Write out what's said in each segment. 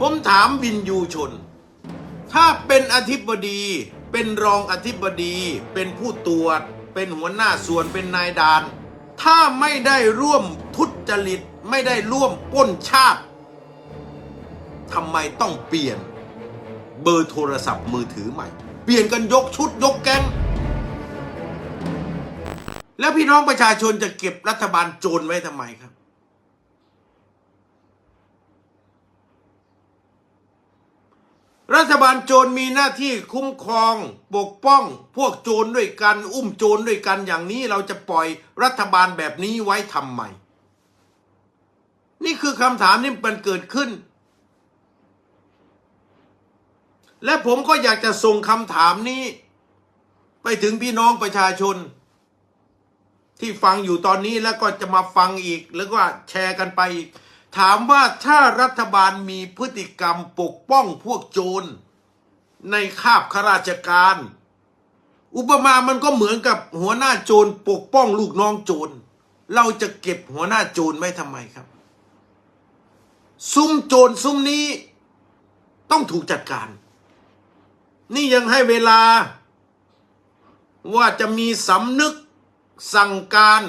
ผมถามวินยูชน ถ้าเป็นอธิบดี เป็นรองอธิบดี เป็นผู้ตรวจ เป็นหัวหน้าส่วนเป็นนายดาน ถ้าไม่ได้ร่วมทุจริตไม่ได้ร่วมป้นชาติทำไมต้องเปลี่ยนเบอร์โทรศัพท์มือถือใหม่ เปลี่ยนกันยกชุดยกแก๊งแล้วพี่น้องประชาชนจะเก็บรัฐบาลโจรไว้ทำไมครับ รัฐบาลโจรมีหน้าที่คุ้มครองปกป้อง พวกโจรด้วยกัน อุ้มโจรด้วยกันอย่างนี้เราจะปล่อยรัฐบาลแบบนี้ไว้ทำไม นี่คือคำถามที่มันเกิดขึ้น และผมก็อยากจะส่งคำถามนี้ ไปถึงพี่น้องประชาชน ที่ฟังอยู่ตอนนี้แล้วก็จะมาฟังอีก แล้วก็แชร์กันไปอีก ถามว่าถ้ารัฐบาลมีพฤติกรรมปกป้องพวกโจร ในคาบข้าราชการ อุปมามันก็เหมือนกับหัวหน้าโจรปกป้องลูกน้องโจร เราจะเก็บหัวหน้าโจรไว้ทำไมครับ ซุ้มโจรซุ้มนี้ ต้องถูกจัดการ นี่ยังให้เวลา ว่าจะมีสำนึกสั่งการ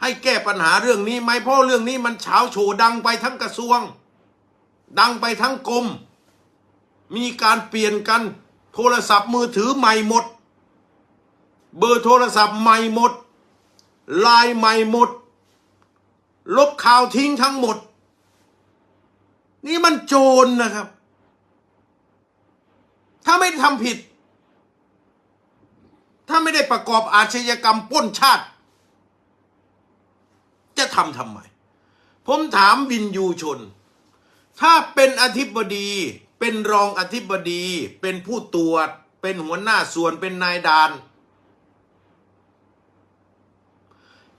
ให้แก้ปัญหาเรื่องนี้ไหมเพราะเรื่องนี้มันเฉาโฉดังไปทั้งกระทรวง ดังไปทั้งกรมมีการเปลี่ยนกันโทรศัพท์มือถือใหม่หมด เบอร์โทรศัพท์ใหม่หมดไลน์ใหม่หมด ลบข่าวทิ้งทั้งหมด นี่มันโจรนะครับ ถ้าไม่ทำผิด ถ้าไม่ได้ประกอบอาชญากรรมปล้นชาติ จะทำทำไม ผมถามวินยูชน ถ้าเป็นอธิบดี เป็นรองอธิบดี เป็นผู้ตรวจ เป็นหัวหน้าส่วนเป็นนายดาน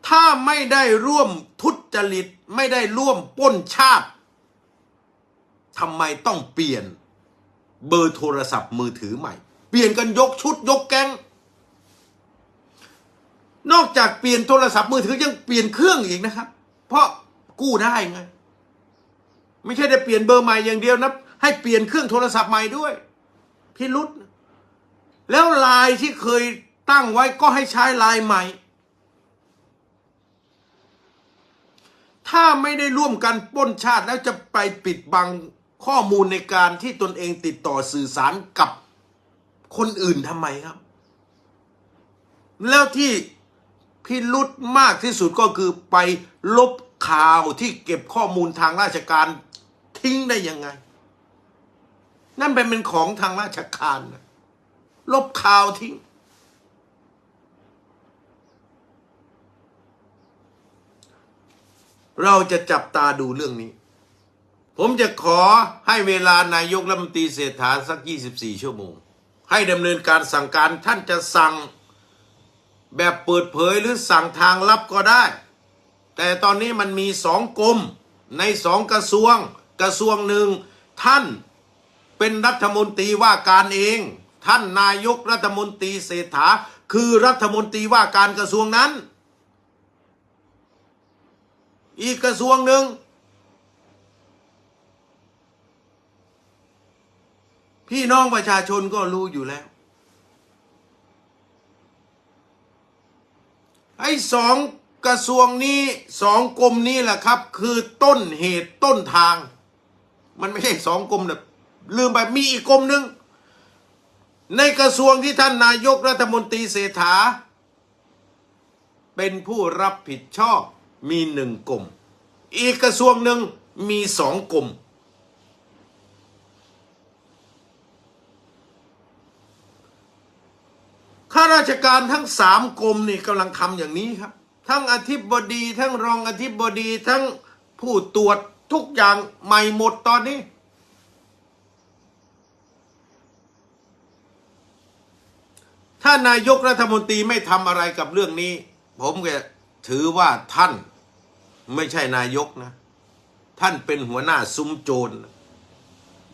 ถ้าไม่ได้ร่วมทุจริต ไม่ได้ร่วมป้นชาติทำไมต้องเปลี่ยนเบอร์โทรศัพท์มือถือใหม่ เปลี่ยนกันยกชุดยกแก๊ง นอกจากเปลี่ยนโทรศัพท์มือถือยังเปลี่ยนเครื่องอีกนะครับ เพราะกู้ได้ไง ไม่ใช่ได้เปลี่ยนเบอร์ใหม่อย่างเดียวนะ ให้เปลี่ยนเครื่องโทรศัพท์ใหม่ด้วย พิรุษนแล้วไลน์ที่เคยตั้งไว้ก็ให้ใช้ไลน์ใหม่ ถ้าไม่ได้ร่วมกันปล้นชาติแล้วจะไปปิดบังข้อมูลในการที่ตนเองติดต่อสื่อสารกับคนอื่นทำไมครับ แล้วที่ พิรุษมากที่สุดก็คือไปลบข่าวที่เก็บข้อมูลทางราชการทิ้งได้ยังไง นั่นเป็นเป็นของทางราชการนะลบข่าวทิ้ง เราจะจับตาดูเรื่องนี้ ผมจะขอให้เวลานายกรัฐมนตรีเศรษฐาสัก 24 ชั่วโมง ให้ดำเนินการสั่งการท่านจะสั่ง แบบเปิดเผยหรือสั่งทางลับก็ได้ แต่ตอนนี้มันมีสองกรมในสองกระทรวง กระทรวงหนึ่งท่านเป็นรัฐมนตรีว่าการเอง ท่านนายกรัฐมนตรีเศรษฐาคือรัฐมนตรีว่าการกระทรวงนั้น อีกกระทรวงหนึ่งพี่น้องประชาชนก็รู้อยู่แล้ว ไอ้สองกระทรวงนี้สองกรมนี้แหละครับ คือต้นเหตุต้นทาง มันไม่ใช่สองกรมแบบลืมไปมีอีกกรมหนึ่งในกระทรวงที่ท่านนายกรัฐมนตรีเศรษฐา เป็นผู้รับผิดชอบมีหนึ่งกรมอีกกระทรวงหนึ่งมีสองกรม ข้าราชการทั้งสามกรมนี่กำลังทำอย่างนี้ครับ ทั้งอธิบดี ทั้งรองอธิบดี ทั้งผู้ตรวจทุกอย่างใหม่หมดตอนนี้ ถ้านายกรัฐมนตรีไม่ทำอะไรกับเรื่องนี้ ผมก็ถือว่าท่านไม่ใช่นายกนะ ท่านเป็นหัวหน้าซุ้มโจร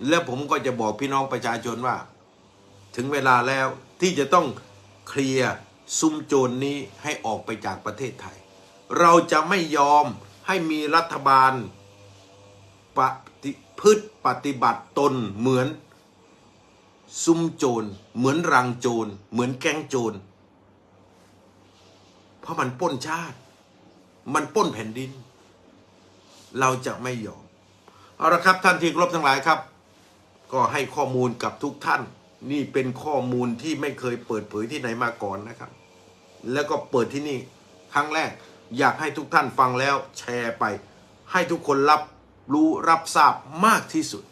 และผมก็จะบอกพี่น้องประชาชนว่า ถึงเวลาแล้วที่จะต้อง เคลียร์ซุ้มโจรนนี้ให้ออกไปจากประเทศไทย เราจะไม่ยอมให้มีรัฐบาลปฏิพฤติปฏิบัติตนเหมือนซุ้มโจร เหมือนรังโจร เหมือนแก๊งโจร เพราะมันป้นชาติ มันป้นแผ่นดิน เราจะไม่ยอม เอาละครับท่านที่ครบทั้งหลายครับ ก็ให้ข้อมูลกับทุกท่าน นี่เป็นข้อมูลที่ไม่เคยเปิดเผยที่ไหนมาก่อนนะครับ แล้วก็เปิดที่นี่ครั้งแรก อยากให้ทุกท่านฟังแล้วแชร์ไป ให้ทุกคนรับรู้รับทราบมากที่สุด